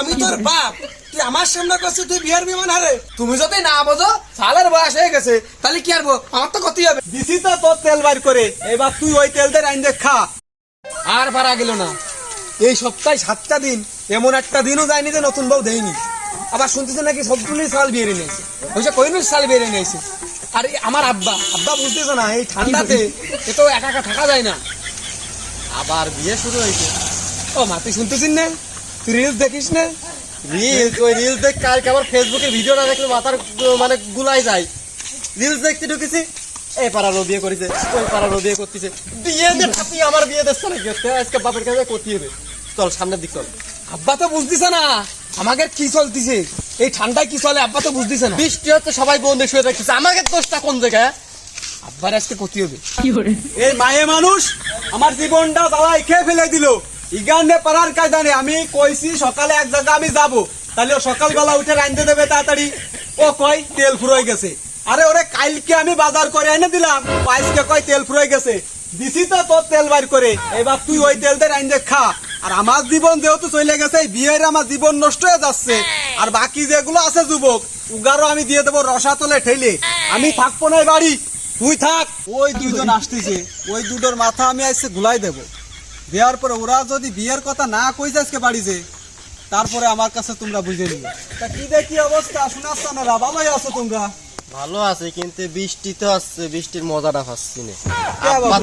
আমি তোর বাপ। তুই আমার সামনে করছিস তুই বিহার বিমান হারে। তুমি যদি না বোঝো সালের বয়স হয়ে গেছে তাহলে কি আরবো আমার তো ক্ষতি হবে। দিছি তো তোর তেল বার করে। এবার তুই ওই তেল দিয়ে রাইন খা। আর পারা গেল না। এই সপ্তাহে সাতটা দিন এমন একটা দিনও যায়নি যে নতুন বউ দেয়নি। আবার শুনতেছে নাকি সবগুলোই সাল বিয়ে নিয়েছে। ওইসব কইনু সাল বেড়ে নিয়েছে। আর আমার আব্বা আব্বা বুঝতেছে না এই ঠান্ডাতে এ তো একা একা থাকা যায় না। আবার বিয়ে শুরু হয়েছে। ও মা তুই শুনতেছিস না? তুই রিলস দেখিস না? রিলস ওই রিলস দেখ কালকে আবার ফেসবুকের ভিডিওটা দেখলে মাথার মানে গুলাই যায়। রিলস দেখতে ঢুকেছি এই পাড়ারও বিয়ে করেছে ওই পাড়ারও বিয়ে করতেছে। বিয়ে যে থাকি আমার বিয়ে দেখছে নাকি আজকে আজকে বাপের কাছে করতে হবে। চল সামনের দিক চল। আব্বা তো বুঝতেছে না আমাকে কি চলতিছে? এই ঠান্ডায় কি চলে আব্বা তো বুঝতেছে না। বৃষ্টি হচ্ছে সবাই বন্ধে শুয়ে রাখতেছে আমাকে দোষটা কোন জায়গায়? আব্বার আজকে ক্ষতি হবে। এই মায়ে মানুষ আমার জীবনটা জ্বালাই খেয়ে ফেলে দিল। ইগানে পারার কায়দা নেই আমি কইছি সকালে এক জায়গা আমি যাব। তাহলে সকালবেলা উঠে রাঁধতে দেবে তাড়াতাড়ি। ও কয়, তেল ফুরোয় গেছে। আরে ওরে, কালকে আমি বাজার করে এনে দিলাম। আজকে কয়, তেল ফুরোয় গেছে। দিছি তো তোর তেল বার করে। এবার তুই ওই তেল দিয়ে রাঁধতে খা। আর আমার জীবন যেহেতু চলে গেছে বিয়ের আমার জীবন নষ্ট হয়ে যাচ্ছে। আর বাকি যেগুলো আছে যুবক, উগারও আমি দিয়ে দেবো রসাতলে ঠেলে। আমি থাকব না বাড়ি। তুই থাক। ওই দুইজন আসতেছে। ওই দুটোর মাথা আমি আজকে ঘুলাই দেব। দেওয়ার পরে ওরা যদি বিয়ের কথা না কইছে আজকে বাড়িতে তারপরে আমার কাছে তোমরা বুঝে নিবে তা কি দেখি অবস্থা? শোনাচ্ছ না? রা ভালোই আছো তোমরা? ভালো আছে কিন্তু বৃষ্টি তো আসছে বৃষ্টির মজাটা পাচ্ছি না।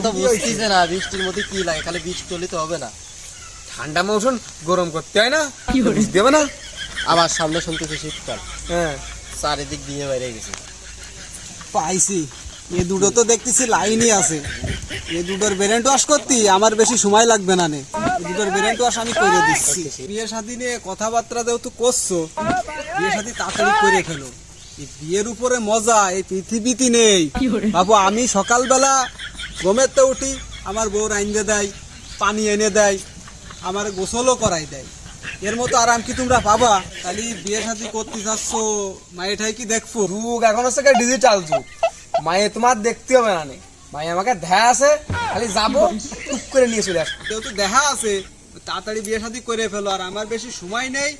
তো বুঝতেছে না বৃষ্টির মধ্যে কি লাগে খালি বৃষ্টি হলে তো হবে না। ঠান্ডা মৌসুম গরম করতে হয় না বুঝতে হবে না। আবার সামনে শুনতেছি শীতকাল। হ্যাঁ। চারিদিক দিয়ে বাইরে গেছে। পাইছি। এ দুটো তো দেখতেছি লাইনই আছে। এ দুটোর ব্রেন ওয়াশ করতে আমার বেশি সময় লাগবে না নে। দুটোর ব্রেন ওয়াশ আমি করে দিচ্ছি। বিয়ে শাদী নিয়ে কথাবার্তা যেহেতু করছ বিয়ে শাদী তাড়াতাড়ি করে ফেলো। এই বিয়ের উপরে মজা এই পৃথিবীতে নেই। বাবু আমি সকালবেলা ঘুমেতে উঠি আমার বউ রাইন্দে দেয় পানি এনে দেয় আমার গোসলও করাই দেয়। এর মতো আরাম কি তোমরা পাবা? তাহলে বিয়ে শাদী করতে যাচ্ছ মায়েঠাই কি দেখব? যুগ এখন হচ্ছে ডিজিটাল যুগ। মায়ে তোমার দেখতে হবে না। মায়ে আমাকে ধ্যায় আছে খালি যাব টুক করে নিয়ে চলে আসব। যেহেতু দেখা আছে। তাড়াতাড়ি বিয়ে শাদী করে ফেলো আর আমার বেশি সময় নেই।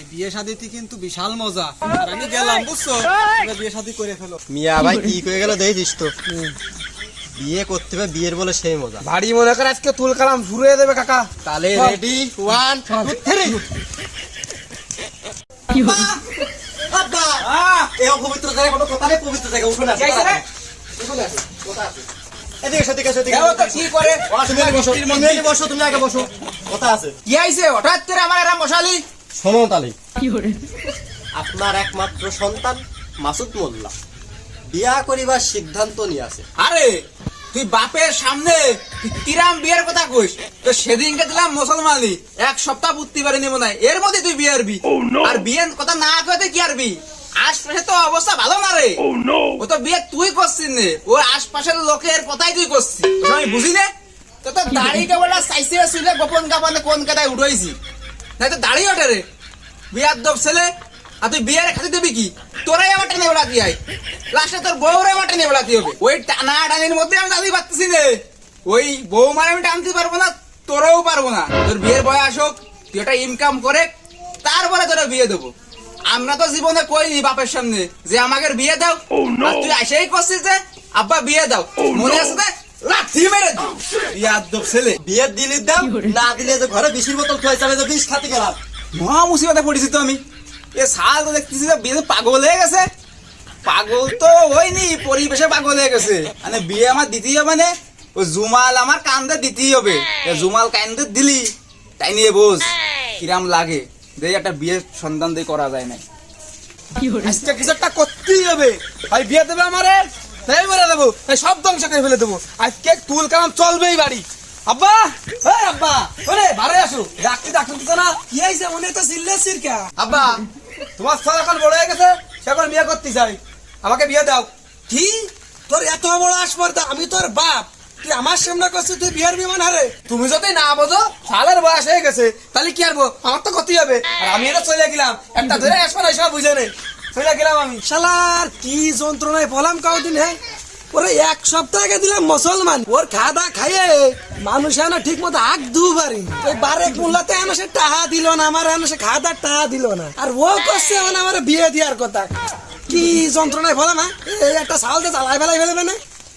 এই বিয়ে শাদীতে কিন্তু বিশাল মজা। আর আমি গেলাম বুঝছ? তোমরা বিয়ে শাদী করে ফেলো। মিয়া ভাই কি হয়ে গেল দেখছিস তো? বিয়ে করতে হবে বিয়ের বলে সেই মজা। বাড়ি মনে করে আজকে তুল কালাম শুরু হয়ে দেবে কাকা। তাহলে রেডি ওয়ান থ্রি এই অপবিত্র জায়গায় কোনো কথা নেই পবিত্র জায়গা উঠো না। এদিকে এসো, এদিকে এও তো এসো। কি করে? তুমি আগে বসো, তুমি আগে বসো, তুমি আগে বসো। কথা আছে। কি আইছে? হঠাৎ করে আমার এরা মশালি? শোনো তাহলে আপনার একমাত্র সন্তান মাসুদ মোল্লা। বিয়া করিবার সিদ্ধান্ত নিয়ে আছে আরে তুই বাপের সামনে কিরাম বিয়ের কথা কইস? তো সেদিনকে দিলাম মুসলমানি এক সপ্তাহ বুঝতে পারি নিব না এর মধ্যে তুই বিয়ে আরবি আর বিয়ের কথা না কইতে কি আরবি আশপাশে তো অবস্থা ভালো না রে। ও তো বিয়ে তুই করছিস নে। ও আশপাশের লোকের কথাই তুই করছিস। আমি বুঝি না? তো তো দাড়ি কেবল চাইছে ছিল গোপন কাপানে কোন কাটায় উঠাইছি তাই তো দাড়ি ওঠে রে। বিয়ার দব ছেলে আর তুই বিয়ের খাতে দিবি কি? তোরাই আমার টেনে বেড়াতে আই লাস্টে তোর বউরে আমার টেনে বেড়াতে হবে। ওই টানা টানির মধ্যে আমি দাদি পাচ্ছি রে ওই বউ মানে আমি টানতে পারব না তোরাও পারব না। তোর বিয়ের বয়স হোক তুই একটা ইনকাম করে তারপরে তোরা বিয়ে দেবো। আমরা তো জীবনে কইনি বাপের সামনে যে আমাকে বিয়ে দাও। আর তুই এসেই করছিস যে আব্বা বিয়ে দাও। মনে আছে না লাথি মেরে দিই। বিয়ার ছেলে বিয়ের দিলির দাম না দিলে যে ঘরে বিশির বোতল তো বিষ খাতে গেলাম। মহা মুসিবতে পড়েছি তো আমি। এ সাল তো দেখতেছি যে বিয়ে পাগল হয়ে গেছে। পাগল তো হয়নি পরিবেশে পাগল হয়ে গেছে। মানে বিয়ে আমার দিতেই হবে মানে ওই জুমাল আমার কান্দে দিতেই হবে। জুমাল কান্দে দিলি তাই নিয়ে বোঝ কিরাম লাগে। যে একটা বিয়ের সন্ধান দিয়ে করা যায় না আজকে কিছু একটা করতেই হবে। ভাই বিয়ে দেবে আমারে? তাই বলে দেবো। এই সব ধ্বংস করে ফেলে দেবো। আজকে তুল কালাম চলবেই বাড়ি। আব্বা! এই আব্বা! ওরে বারে আসো। ডাকতে ডাকতে না। কি আইছে মনে তো সিল্লে সিরকা। আব্বা তোমার ছেলে এখন বড় হয়ে গেছে সে এখন বিয়ে করতে চাই। আমাকে বিয়ে দাও। কি? তোর এত বড় আসপর্দা আমি তোর বাপ। তুই আমার সামনে করছিস তুই বিহার বিমান হারে? তুমি যদি না বোঝো সালের বয়স হয়ে গেছে। তাহলে কি আরবো আমার তো ক্ষতি হবে। আর আমি এটা চলে গেলাম। একটা ধরে আসব না সব বুঝে নেই। চলে গেলাম আমি। শালার, কি যন্ত্রণায় বলাম কাউদিন হ্যাঁ ওরে এক সপ্তাহ আগে দিলাম মুসলমান। ওর খাওয়া দাওয়া খাইয়ে মানুষ এনে ঠিক মতো আগ দু পারি ওই বারেক মোল্লাতে এনে সে টাহা দিল না, আমার এনে সে খাওয়া দাওয়ার টাহা দিল না। আর ও করছে আমার বিয়ে দেওয়ার কথা। কি যন্ত্রণায় ফলাম না এই একটা সাল দিয়ে চালাই ফেলাই ফেলবে না?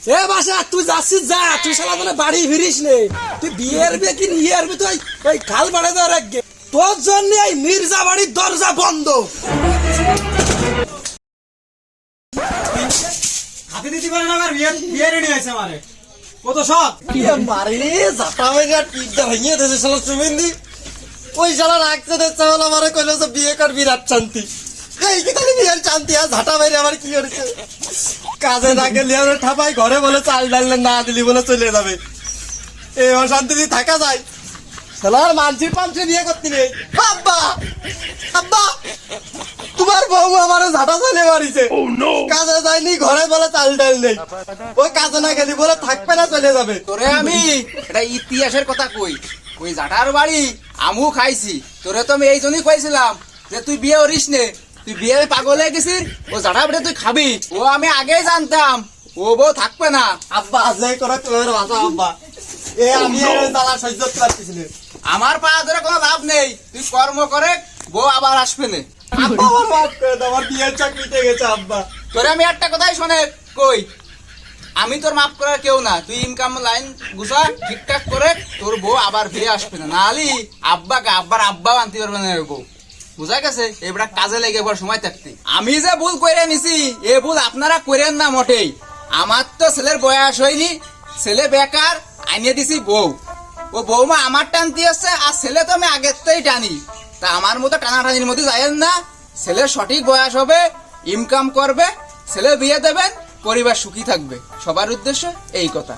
এ বাসা তুই যাচ্ছিস যা তুই সালা মানে বাড়ি ফিরিস নে। তুই বিয়ের বিয়ে কি নিয়ে আসবি তুই? ওই খাল বাড়ে দেওয়ার আগে তোর জন্য এই মির্জা বাড়ির দরজা বন্ধ। হাতে দিতে পারে না আমার বিয়ে বিয়ে রেডি হয়েছে আমারে। কত সব মারিনি জাতা মেঘা টিপটা ভেঙে দিয়েছে শালা সুমিন্দি ওই শালা রাখতে দিচ্ছে হলো আমার কইলো যে বিয়ে কর বিরাট শান্তি। এই কি তাহলে বিয়ের শান্তি? আর ঝাঁটা মেরে আমার কি করেছে? কাজে না গেলে আমার ঠাপাই ঘরে বলে চাল ডাল না দিলি বলে চলে যাবে। এই অশান্তি দিয়ে থাকা যায় শালার মানসির পাঞ্চে বিয়ে করতে নেই। আব্বা! আব্বা! তোমার বউ আমার ঝাঁটা চলে মারিছে। কাজে যায়নি ঘরে বলে চাল ডাল নেই। ওই কাজে না গেলি বলে থাকবে না চলে যাবে। তোরে আমি এটা ইতিহাসের কথা কই। ওই জাটার বাড়ি আমু খাইছি। তোরে তো আমি এই জন্যই কইছিলাম যে তুই বিয়ে করিস নে। তুই বিয়ে পাগল হয়ে গেছিস? ও জাটা বেটে তুই খাবি। ও আমি আগেই জানতাম। ও বউ থাকবে না। আব্বা আজে করে তোমার বাসা আব্বা। এ আমি জ্বালা সহ্য করতে পারতেছি আমার পা ধরে কোনো লাভ নেই। তুই কর্ম করে বউ আবার আসবে না। আব্বা আমার মাফ করে দাও আমার বিয়ের চাক মিটে গেছে আব্বা। তোরে আমি একটা কথাই শোনে কই? আমি তোর মাফ করার কেউ না। তুই ইনকাম লাইন গুছা ঠিকঠাক করে তোর বউ আবার ফিরে আসবে না। নাহলে আব্বাকে আব্বার আব্বাও আনতে পারবে না বউ। বুঝা গেছে? এবার কাজে লেগে এবার সময় থাকতে। আমি যে ভুল করে নিছি, এ ভুল আপনারা করেন না মোটেই। আমার তো ছেলের বয়স হয়নি, ছেলে বেকার আনিয়ে দিছি বউ। ও বৌমা আমার টানতে আসছে আর ছেলে তো আমি আগের থেকেই টানি। তা আমার মতো টানাটানির মধ্যে যায়েন না। ছেলের সঠিক বয়স হবে ইনকাম করবে, ছেলে বিয়ে দেবেন, পরিবার সুখী থাকবে। সবার উদ্দেশ্য এই কথা।